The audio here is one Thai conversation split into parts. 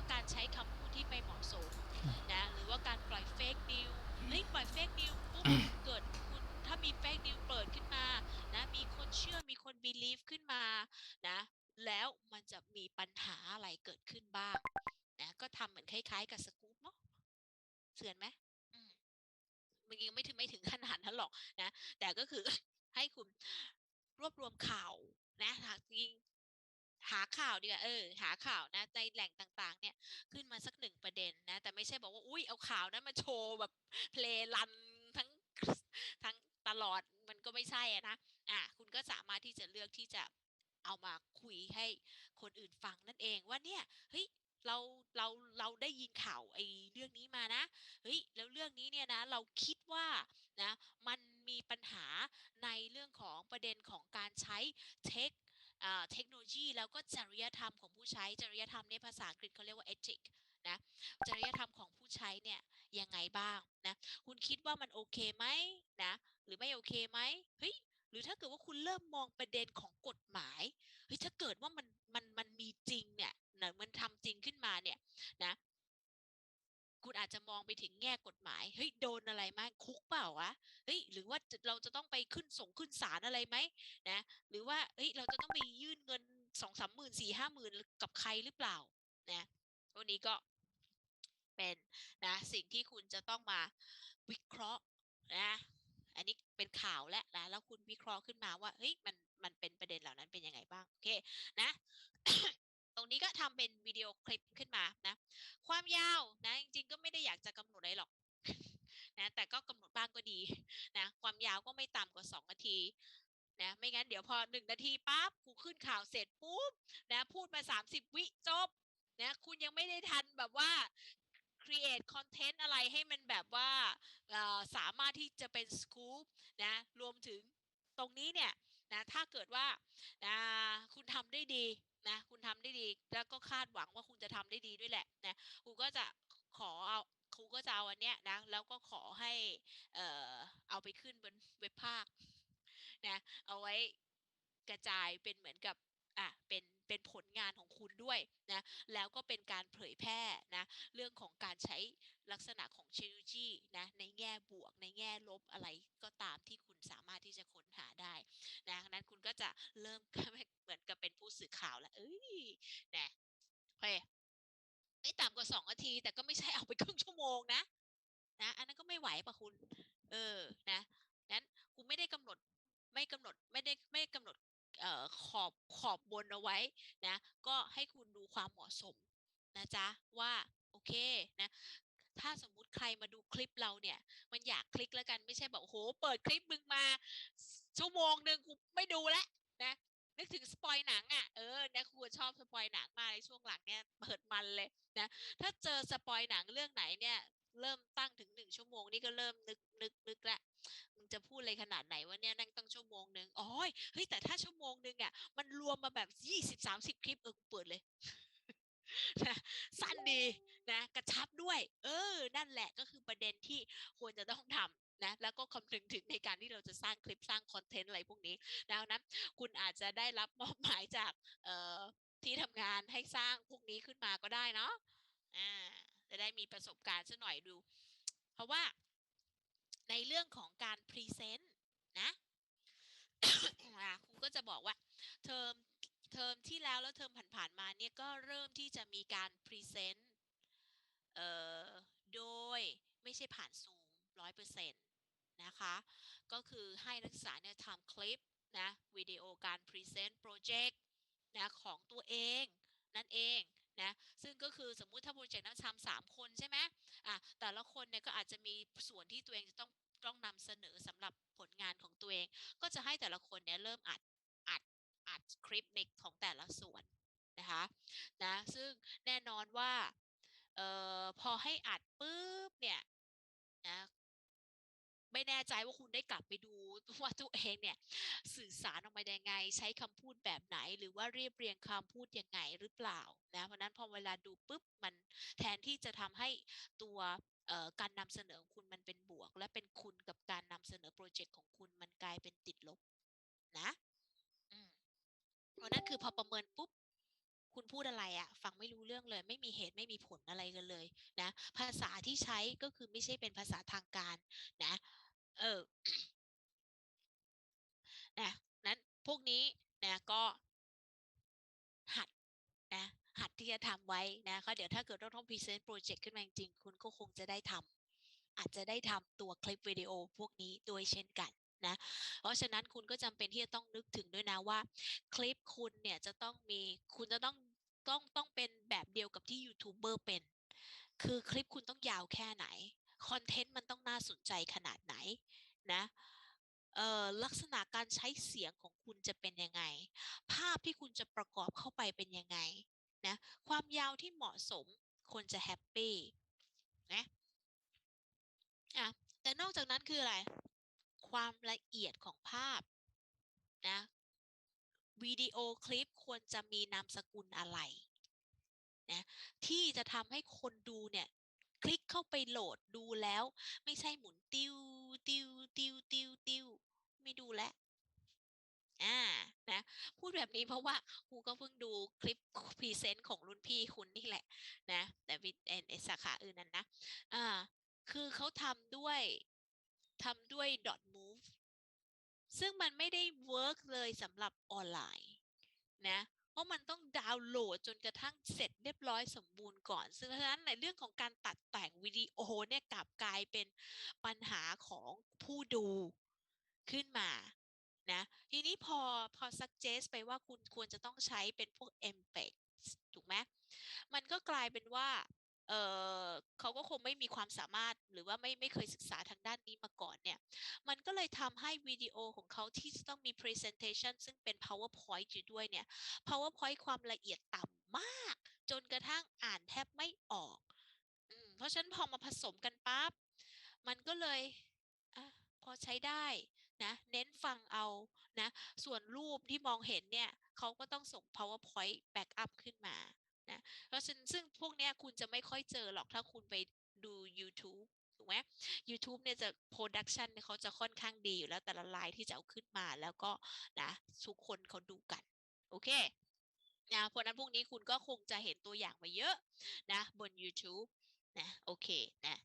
ว่าการใช้คำพูดที่ไม่เหมาะสมนะหรือว่าการปล่อยเฟกนิวเฮ้ยปล่อยเฟกนิวปุ๊บเกิดคุณถ้ามีเฟกนิวเปิดขึ้นมานะมีคนเชื่อมีคนบีลีฟขึ้นมานะแล้วมันจะมีปัญหาอะไรเกิดขึ้นบ้างนะก็ทำเหมือนคล้าย ๆ กับสกู๊ปเนาะเสือนไหมอืมมันยังไม่ถึงไม่ถึงขนาดนั้นหรอกนะ แต่ก็คือให้คุณรวบรวมข่าวนะหาจริง หาข่าวดีกว่าเออ หาข่าวนะในแหล่งต่างๆ เนี่ยขึ้นมาสักหนึ่งประเด็นนะ แต่ไม่ใช่บอกว่าอุ้ยเอาข่าวนั้นมาโชว์แบบเพลย์รันทั้งทั้งตลอดมันก็ไม่ใช่นะอะคุณก็สามารถที่จะเลือกที่จะเอามาคุยให้คนอื่นฟังนั่นเองว่าเนี่ยเฮ้ยเราเราเราได้ยินข่าวไอ้เรื่องนี้มานะเฮ้ยแล้วเรื่องนี้เนี่ยนะเราคิดว่านะมันมีปัญหาในเรื่องของประเด็นของการใช้เทค เทคโนโลยี แล้วก็จริยธรรมของผู้ใช้ จริยธรรมในภาษาอังกฤษเขาเรียกว่า ethic นะจริยธรรมของผู้ใช้เนี่ยยังไงบ้างนะคุณคิดว่ามันโอเคไหมนะหรือไม่โอเคไหมเฮ้ยหรือถ้าเกิดว่าคุณเริ่มมองประเด็นของกฎหมายเฮ้ยถ้าเกิดว่ามันมันมันมีจริงเนี่ยนะมันทำจริงขึ้นมาเนี่ยนะ คุณอาจจะมองไปถึงแง่กฎหมายเฮ้ยโดนอะไรมาคุกเปล่าวะเฮ้ยหรือว่าเราจะต้องไปขึ้นส่งขึ้นศาลอะไรไหมนะหรือว่าเฮ้ยเราจะต้องไปยื่นเงินสองสามหมื่นสี่ห้าหมื่นกับใครหรือเปล่านะวันนี้ก็เป็นนะสิ่งที่คุณจะต้องมาวิเคราะห์นะอันนี้เป็นข่าวแล้วนะแล้วคุณวิเคราะห์ขึ้นมาว่าเฮ้ยมันมันเป็นประเด็นเหล่านั้นเป็นยังไงบ้างโอเคนะ รงนี้ก็ทำเป็นวิดีโอคลิปขึ้นมานะ ความยาวนะจริงๆก็ไม่ได้อยากจะกำหนดอะไรหรอกนะแต่ก็กำหนดบ้างก็ดีนะความยาวก็ไม่ต่ำกว่า 2 นาทีนะไม่งั้นเดี๋ยวพอ 1 นาทีปั๊บกูขึ้นข่าวเสร็จปุ๊บนะพูดมา 30 วิจบนะคุณยังไม่ได้ทันแบบว่า create content อะไรให้มันแบบว่าสามารถที่จะเป็น scoop นะรวมถึงตรงนี้เนี่ยนะถ้าเกิดว่านะคุณทำได้ดี นะคุณทำได้ดีแล้วก็คาดหวังว่าคุณจะทำได้ดีด้วยแหละนะครูก็จะขอเอาครูก็จะเอาอันเนี้ยนะแล้วก็ขอให้เอ่อเอาไปขึ้นบนเว็บภาคนะเอาไว้กระจายเป็นเหมือนกับ อะเป็นเป็นผลงานของคุณด้วยนะแล้วก็เป็นการเผยแพร่นะเรื่องของการใช้ลักษณะของเทคโนโลยีนะในแง่บวกในแง่ลบอะไรก็ตามที่คุณสามารถที่จะค้นหาได้นะดังนั้นคุณก็จะเริ่มเหมือนกับเป็นผู้สื่อข่าวแล้วเอ้ยนะโอเคไม่ต่ำกว่าสองนาที แต่ก็ไม่ใช่เอาไปครึ่งชั่วโมงนะนะอันนั้นก็ไม่ไหวปะคุณ เออนะนั้นคุณไม่ได้กำหนดไม่กำหนดไม่ได้ไม่กำหนด ขอบขอบบนเอาไว้นะก็ให้คุณดูความเหมาะสมนะจ๊ะว่าโอเคนะถ้าสมมุติใครมาดูคลิปเราเนี่ย มันอยากคลิกแล้วกันไม่ใช่แบบโอ้โหเปิดคลิปมึงมา ชั่วโมงหนึ่งกูไม่ดูแล้วนะนึกถึงสปอยหนังอะเออเนี่ยครูชอบสปอยหนังมากในช่วงหลังเนี่ยเปิดมันเลยนะถ้าเจอสปอยหนังเรื่องไหนเนี่ย เริ่มตั้งถึงหนึ่งชั่วโมงนี่ก็เริ่มนึกนึกนึกละมึงจะพูดอะไรขนาดไหนวะเนี่ยนั่งตั้งชั่วโมงหนึ่งอ๋อเฮ้ยแต่ถ้าชั่วโมงหนึ่งอะมันรวมมาแบบยี่สิบสามสิบคลิปเออเปิดเลยนะสั้นดีนะกระชับด้วย เออ นั่นแหละก็คือประเด็นที่ควรจะต้องทำนะแล้วก็คำนึงถึงในการที่เราจะสร้างคลิปสร้างคอนเทนต์อะไรพวกนี้ดังนั้นคุณอาจจะได้รับมอบหมายจากเอ่อที่ทำงานให้สร้างพวกนี้ขึ้นมาก็ได้เนาะอ่า จะได้มีประสบการณ์สักหน่อยดู เพราะว่าในเรื่องของการพรีเซนต์นะครูก็จะบอกว่าเทอมเทอมที่แล้วแล้วเทอมผ่านๆมาเนี่ยก็เริ่มที่จะมีการพรีเซนต์โดยไม่ใช่ผ่านซูมร้อยเปอร์เซ็นต์นะคะ ก็คือให้นักศึกษาเนี่ยทำคลิปนะวิดีโอการพรีเซนต์โปรเจกต์นะของตัวเองนั่นเอง นะซึ่งก็คือสมมุติถ้าโปรเจกต์นั้นทำสามคนใช่ไหมอะแต่ละคนเนี่ยก็อาจจะมีส่วนที่ตัวเองจะต้องต้องนำเสนอสำหรับผลงานของตัวเอง ก็จะให้แต่ละคนเนี่ยเริ่มอัดอัดอัดคลิปในของแต่ละส่วนนะคะนะซึ่งแน่นอนว่าเอ่อพอให้อัดปุ๊บเนี่ย ไม่แน่ใจว่าคุณได้กลับไปดูว่าตัวเองเนี่ยสื่อสารออกมายังไง ใช้คำพูดแบบไหน หรือว่าเรียบเรียงคำพูดยังไงหรือเปล่านะเพราะนั้นพอเวลาดูปุ๊บมันแทนที่จะทำให้ตัวการนำเสนอของคุณมันเป็นบวก และเป็นคุณกับการนำเสนอโปรเจกต์ของคุณมันกลายเป็นติดลบนะอืมเพราะนั้นคือพอประเมินปุ๊บคุณพูดอะไรอะฟังไม่รู้เรื่องเลย ไม่มีเหตุไม่มีผลอะไรกันเลยนะ ภาษาที่ใช้ก็คือไม่ใช่เป็นภาษาทางการนะ เออนะนั้นพวกนี้นะก็หัดนะหัดที่จะทำไว้นะก็เดี๋ยวถ้าเกิดเราต้องพรีเซนต์โปรเจกต์ขึ้นมาจริงๆคุณก็คงจะได้ทำอาจจะได้ทำตัวคลิปวิดีโอพวกนี้ด้วยเช่นกันนะเพราะฉะนั้นคุณก็จำเป็นที่จะต้องนึกถึงด้วยนะว่า คลิปคุณเนี่ยจะต้องมีคุณจะต้องต้องต้องเป็นแบบเดียวกับที่ยูทูบเบอร์เป็น คือคลิปคุณต้องยาวแค่ไหน คอนเทนต์มันต้องน่าสนใจขนาดไหนนะลักษณะการใช้เสียงของคุณจะเป็นยังไง ภาพที่คุณจะประกอบเข้าไปเป็นยังไงนะความยาวที่เหมาะสมคนจะแฮปปี้นะอะแต่นอกจากนั้นคืออะไร ความละเอียดของภาพนะวิดีโอคลิปควรจะมีนามสกุลอะไรนะที่จะทำให้คนดูเนี่ย คลิกเข้าไปโหลดดูแล้ว ไม่ใช่หมุนติวติวติวติวติวไม่ดูแลอ่านะพูดแบบนี้เพราะว่าครูก็เพิ่งดูคลิปพรีเซนต์ของรุ่นพี่คุณนี่แหละนะแต่วิทย์เอสาขาอื่นนั้นนะอ่าคือเขาทำด้วยทำด้วย dot move ซึ่งมันไม่ได้เวิร์กเลยสำหรับออนไลน์นะ ราะมันต้องดาวน์โหลดจนกระทั่งเสร็จเรียบร้อยสมบูรณ์ก่อน ซึ่งฉะนั้นในเรื่องของการตัดแต่งวิดีโอเนี่ยกลับกลายเป็นปัญหาของผู้ดูขึ้นมานะทีนี้พอพอ suggest ไปว่าคุณควรจะต้องใช้เป็นพวก m p e g ถูกไหมมันก็กลายเป็นว่าเออเขาก็คงไม่มีความสามารถหรือว่าไม่ไม่เคยศึกษาทางด้านนี้มาก่อนเนี่ย มันก็เลยทำให้วิดีโอของเขาที่ต้องมี presentation ซึ่งเป็น powerpoint อยู่ด้วยเนี่ย powerpoint ความละเอียดต่ำมาก จนกระทั่งอ่านแทบไม่ออกอเพราะฉะนั้นพอมาผสมกันปั๊บมันก็เลยอพอใช้ได้นะเน้นฟังเอานะส่วนรูปที่มองเห็นเนี่ยเขาก็ต้องส่ง powerpoint backup ขึ้นมานะเพราะฉะนั้นซึ่งพวกเนี้ยคุณจะไม่ค่อยเจอหรอกถ้าคุณไปดู YouTube ถูกไหม YouTube เนี่ยจะโปรดักชันเขาจะค่อนข้างดีอยู่แล้วแต่ละลายที่จะเอาขึ้นมาแล้วก็นะทุกคนเขาดูกัน โอเคนะเพราะนั้นพวกนี้คุณก็คงจะเห็นตัวอย่างมาเยอะนะบน YouTube นะโอเคนะ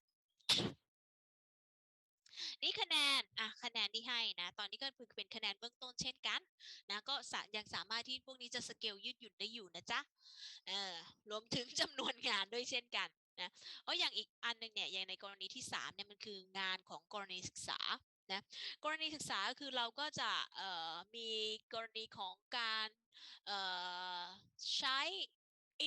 นี่คะแนนอะคะแนนที่ให้นะ ตอนนี้ก็คือเป็นคะแนนเบื้องต้นเช่นกันนะก็ยังสามารถที่พวกนี้จะสเกลยืดหยุ่นได้อยู่นะจ๊ะเออรวมถึงจำนวนงานด้วยเช่นกันนะเพราะอย่างอีกอันหนึ่งเนี่ยอย่างในกรณีที่3เนี่ยมันคืองานของกรณีศึกษานะกรณีศึกษาคือเราก็จะเอ่อมีกรณีของการเอ่อใช้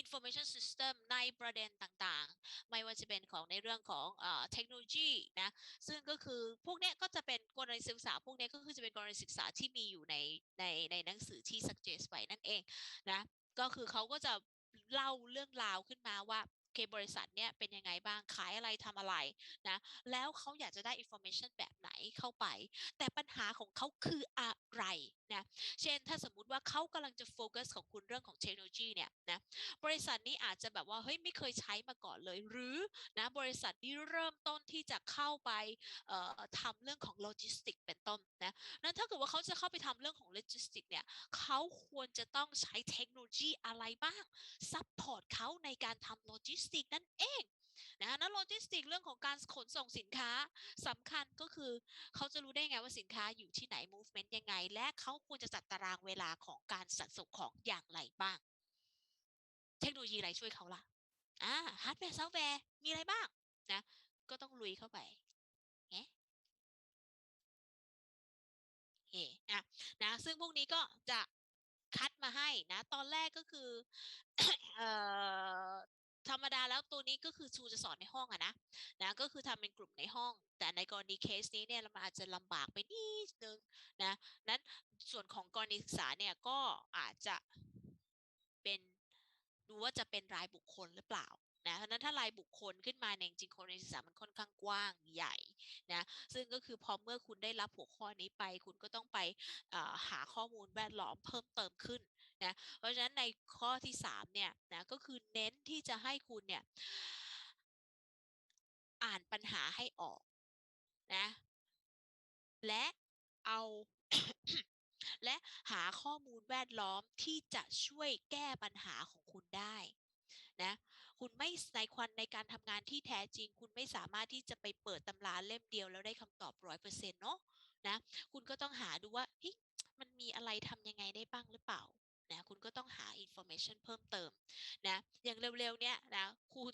information system ในประเด็นต่างๆ ไม่ว่าจะเป็นของในเรื่องของเทคโนโลยีนะซึ่งก็คือพวกนี้ก็จะเป็นกรณีศึกษา พวกนี้ก็คือจะเป็นกรณีศึกษาที่มีอยู่ในในในหนังสือที่ suggest ไว้นั่นเองนะก็คือเขาก็จะเล่าเรื่องราวขึ้นมาว่า เคบริษัทเนี้ยเป็นยังไงบ้างขายอะไรทำอะไรนะแล้วเขาอยากจะได้ information แบบไหนเข้าไป แต่ปัญหาของเขาคืออะไรนะเช่นถ้าสมมุติว่าเขากำลังจะโฟกัสของคุณเรื่องของเทคโนโลยีเนี่ยนะบริษัทนี้อาจจะแบบว่าเฮ้ยไม่เคยใช้มาก่อนเลย หรือนะบริษัทนี้เริ่มต้นที่จะเข้าไปเอ่อทำเรื่องของโลจิสติกเป็นต้นนะนั้นถ้าเกิดว่าเขาจะเข้าไปทำเรื่องของโลจิสติกเนี่ยเขาควรจะต้องใช้เทคโนโลยีอะไรบ้างซัพพอร์ตเขาในการทำโลจิสติกนั่นเองนะนั้นโลจิสติกเรื่องของการขนส่งสินค้าสำคัญก็คือ เขาจะรู้ได้ไงว่าสินค้าอยู่ที่ไหน movement ยังไง และเขาควรจะจัดตารางเวลาของการสัดส่งของอย่างไรบ้าง เทคโนโลยีอะไรช่วยเขาล่ะอ่าฮาร์ดแวร์ซอฟต์แวร์มีอะไรบ้างนะก็ต้องลุยเข้าไปเงี้เอนะนะซึ่งพวกนี้ก็จะคัดมาให้นะ ตอนแรกก็คือเอ่อ ธรรมดาแล้วตัวนี้ก็คือชูจะสอนในห้องอะนะนะก็คือทำเป็นกลุ่มในห้อง แต่ในกรณีเคสนี้เนี่ยเราอาจจะลำบากไปนิดนึงนะนั้นส่วนของกรณีศึกษาเนี่ยก็อาจจะเป็นดูว่าจะเป็นรายบุคคลหรือเปล่า นะเพราะนั้นถ้ารายบุคคลขึ้นมาเนี่ยจริงๆกรณีศึกษามันค่อนข้างกว้างใหญ่นะซึ่งก็คือพอเมื่อคุณได้รับหัวข้อนี้ไป คุณก็ต้องไปหาข้อมูลแวดล้อมเพิ่มเติมขึ้นนะเพราะฉะนั้นในข้อที่3เนี่ยนะก็คือเน้นที่จะให้คุณเนี่ยอ่านปัญหาให้ออกนะและเอาและหาข้อมูลแวดล้อมที่จะช่วยแก้ปัญหาของคุณได้นะ คุณไม่ในควันในการทำงานที่แท้จริง คุณไม่สามารถที่จะไปเปิดตำราเล่มเดียวแล้วได้คำตอบร้อยเปอร์เซ็นต์เนาะนะคุณก็ต้องหาดูว่าเฮ้ยมันมีอะไรทำยังไงได้บ้างหรือเปล่านะคุณก็ต้องหาอินโฟเมชันเพิ่มเติมนะอย่างเร็วๆเนี้ยนะคุณ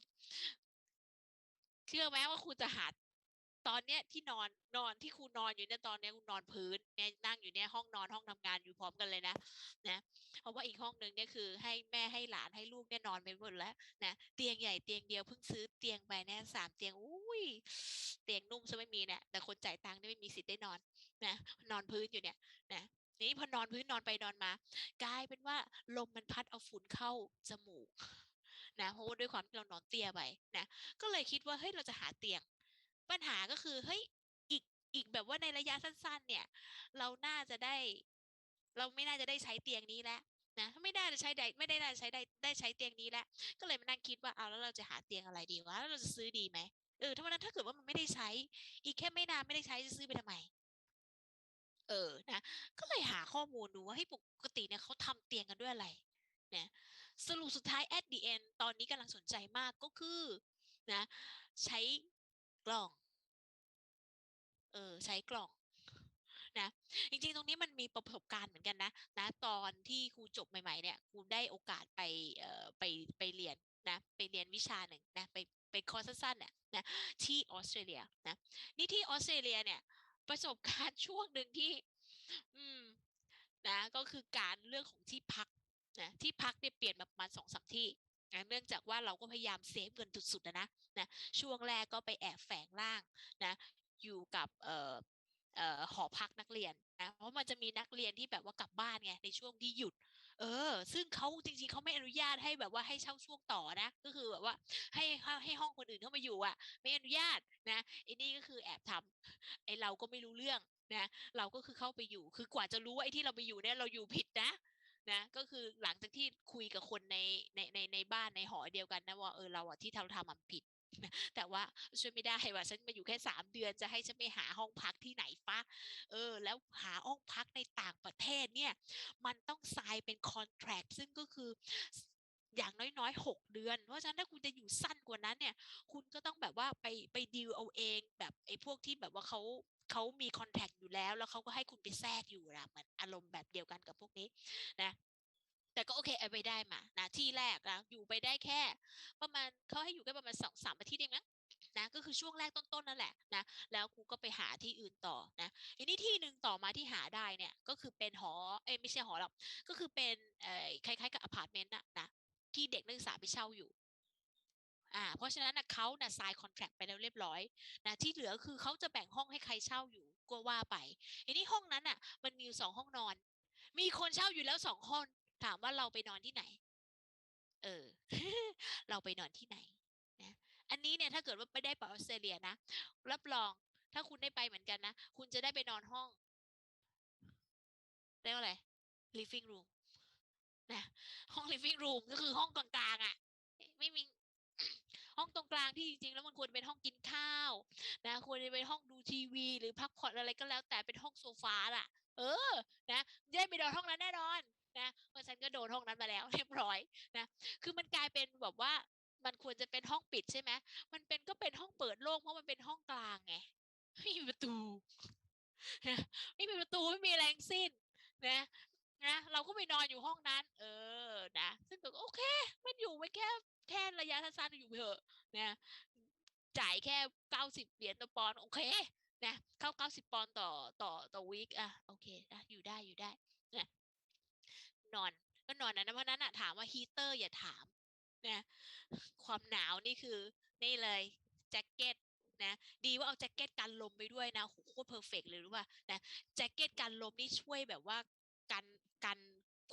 เชื่อไหมว่าคุณจะหา ตอนเนี้ยที่นอนนอนที่คุณนอนอยู่เนี่ยตอนเนี้ยคุณนอนพื้นเนี่ยนั่งอยู่เนี่ยห้องนอนห้องทำงานอยู่พร้อมกันเลยนะนะเพราะว่าอีกห้องหนึ่งเนี่ยคือ ให้แม่ให้หลานให้ลูกเนี่ยนอนไปหมดแล้วนะเตียงใหญ่เตียงเดียวเพิ่งซื้อเตียงไปเนี่ยสามเตียงอุ้ยเตียงนุ่มซะไม่มีเนี่ยแต่คนจ่ายตังค์นี่ไม่มีสิทธิ์ได้นอนนะนอนพื้นอยู่เนี่ยนะนี่พอนอนพื้นนอนไปนอนมา กลายเป็นว่าลมมันพัดเอาฝุ่นเข้าจมูกนะเพราะว่าด้วยความที่เรานอนเตียไปนะก็เลยคิดว่าเฮ้ยเราจะหาเตียง ปัญหาก็คือเฮ้ยอีกอีกแบบว่าในระยะสั้น ๆ เนี่ย เราน่าจะได้ เราไม่น่าจะได้ใช้เตียงนี้แล้วนะไม่ได้จะใช้ได้ไม่ได้จะใช้ได้ได้ใช้เตียงนี้แล้วก็เลยมานั่งคิดว่าเอาแล้วเราจะหาเตียงอะไรดีวะแล้วเราจะซื้อดีไหมเออถ้าวันนั้นถ้าเกิดว่ามันไม่ได้ใช้ อีกแค่ไม่นานไม่ได้ใช้จะซื้อไปทำไมเออนะก็เลยหาข้อมูลดูว่าให้ปกติเนี่ยเขาทำเตียงกันด้วยอะไรเนี่ยสรุปสุดท้าย at the end ตอนนี้กำลังสนใจมากก็คือนะใช้ กล่อง เออใช้กล่องนะจริงๆ ตรงนี้มันมีประสบการณ์เหมือนกันนะนะตอนที่ครูจบใหม่ ๆ เนี่ยครูได้โอกาสไปเอ่อไปไปเรียนนะไปเรียนวิชาหนึ่งนะไปไปคอร์สสั้นๆเนี่ยนะที่ออสเตรเลียนะนี่ที่ออสเตรเลียเนี่ยประสบการณ์ช่วงหนึ่งที่ อืมนะก็คือการเรื่องของที่พักนะที่พักเนี่ยเปลี่ยนมาประมาณสองสามที่ นะเนื่องจากว่าเราก็พยายามเซฟเงินสุดๆนะนะนะช่วงแรกก็ไปแอบแฝงร่างนะอยู่กับเอ่อเอ่อหอพักนักเรียนนะเพราะมันจะมีนักเรียนที่แบบว่ากลับบ้านไงในช่วงที่หยุด เออ ซึ่งเขาจริงๆเขาไม่อนุญาตให้แบบว่าให้เช่าช่วงต่อนะ ก็คือแบบว่าให้ให้ห้องคนอื่นเข้ามาอยู่อะ ไม่อนุญาตนะไอ้นี่ก็คือแอบทำไอ้เราก็ไม่รู้เรื่องนะเราก็คือเข้าไปอยู่คือกว่าจะรู้ว่าไอ้ที่เราไปอยู่เนี่ยเราอยู่ผิดนะ นะก็คือหลังจากที่คุยกับคนในในในในบ้านในหอเดียวกันนะว่าเออเราอะที่เราทำมันผิด แต่ว่าช่วยไม่ได้ว่าฉันมาอยู่แค่สามเดือนจะให้ฉันไปหาห้องพักที่ไหนฟะเออ แล้วหาห้องพักในต่างประเทศเนี่ย มันต้องทรายเป็นคอนแทรคซึ่งก็คือ อย่างน้อยๆหกเดือน เพราะฉะนั้นถ้าคุณจะอยู่สั้นกว่านั้นเนี่ย คุณก็ต้องแบบว่าไปไปดีลเอาเองแบบไอ้พวกที่แบบว่าเขาเขามีคอนแทคอยู่แล้ว แล้วเขาก็ให้คุณไปแทรกอยู่นะเหมือนอารมณ์แบบเดียวกันกับพวกนี้นะแต่ก็โอเคเอาไปได้มานะที่แรกนะอยู่ไปได้แค่ ประมาณเขาให้อยู่แค่ประมาณสองสามอาทิตย์เองนะนะก็คือช่วงแรกต้นๆนั่นแหละนะแล้วกูก็ไปหาที่อื่นต่อนะทีนี้ที่หนึ่งต่อมาที่หาได้เนี่ยก็คือเป็นหอเอ้ยไม่ใช่หอหรอกก็คือเป็นเอ่อคล้ายๆกับอพาร์ตเมนต์อะนะ ที่เด็กนักศึกษาไปเช่าอยู่อ่าเพราะฉะนั้นนะเขานะ sign contract ไปแล้วเรียบร้อยนะที่เหลือคือเขาจะแบ่งห้องให้ใครเช่าอยู่ก็ว่าไปทีนี้ห้องนั้นอะ มันมีอยู่สองห้องนอน มีคนเช่าอยู่แล้วสองคนถามว่าเราไปนอนที่ไหน เออ เราไปนอนที่ไหนนะอันนี้เนี่ยถ้าเกิดว่าไม่ได้ไปออสเตรเลียนะรับรองถ้าคุณได้ไปเหมือนกันนะ คุณจะได้ไปนอนห้องเรียกว่าอะไร living room นะห้อง living room ก็คือห้องกลางๆอะ ไม่มีห้องตรงกลางที่จริงๆแล้วมันควรเป็นห้องกินข้าวนะควรจะเป็นห้องดูทีวี หรือพักผ่อนอะไรก็แล้ว แต่เป็นห้องโซฟาล่ะ เออ นะได้ไปนอนห้องนั้นแน่นอนนะเพราะฉันก็โดนห้องนั้นมาแล้วเรียบร้อยนะคือมันกลายเป็นแบบว่ามันควรจะเป็นห้องปิดใช่ไหมมันเป็นก็เป็นห้องเปิดโล่งเพราะมันเป็นห้องกลางไงไม่มีประตูนะไม่มีประตูไม่มีแรงสิ้นนะ นะเราก็ไปนอนอยู่ห้องนั้น เออนะซึ่งก็โอเค มันอยู่ไว้แค่แค่ระยะสั้นๆอยู่เถอะนะจ่ายแค่เก้าสิบเหรียญต่อปอนโอเคนะเข้าเก้าสิบปอนต่อต่อต่อวีคอะโอเคอะอยู่ได้อยู่ได้นะนอนก็นอนนะเพราะนั้นอะถามว่าฮีเตอร์อย่าถามนะความหนาวนี่คือนี่เลยแจ็คเก็ตนะดีว่าเอาแจ็คเก็ตกันลมไปด้วยนะโหโคตรเพอร์เฟกเลยรู้ป่ะนะแจ็คเก็ตกันลมนี่ช่วยแบบว่ากัน กัน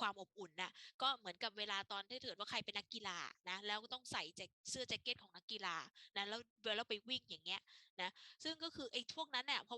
ความอบอุ่นน่ะก็เหมือนกับเวลาตอนที่เถิดว่าใครเป็นนักกีฬานะแล้วก็ต้องใส่เสื้อแจ็คเก็ตของนักกีฬานะแล้วเวลาไปวิ่งอย่างเงี้ยนะซึ่งก็คือไอ้พวกนั้นเนะ่ยพอ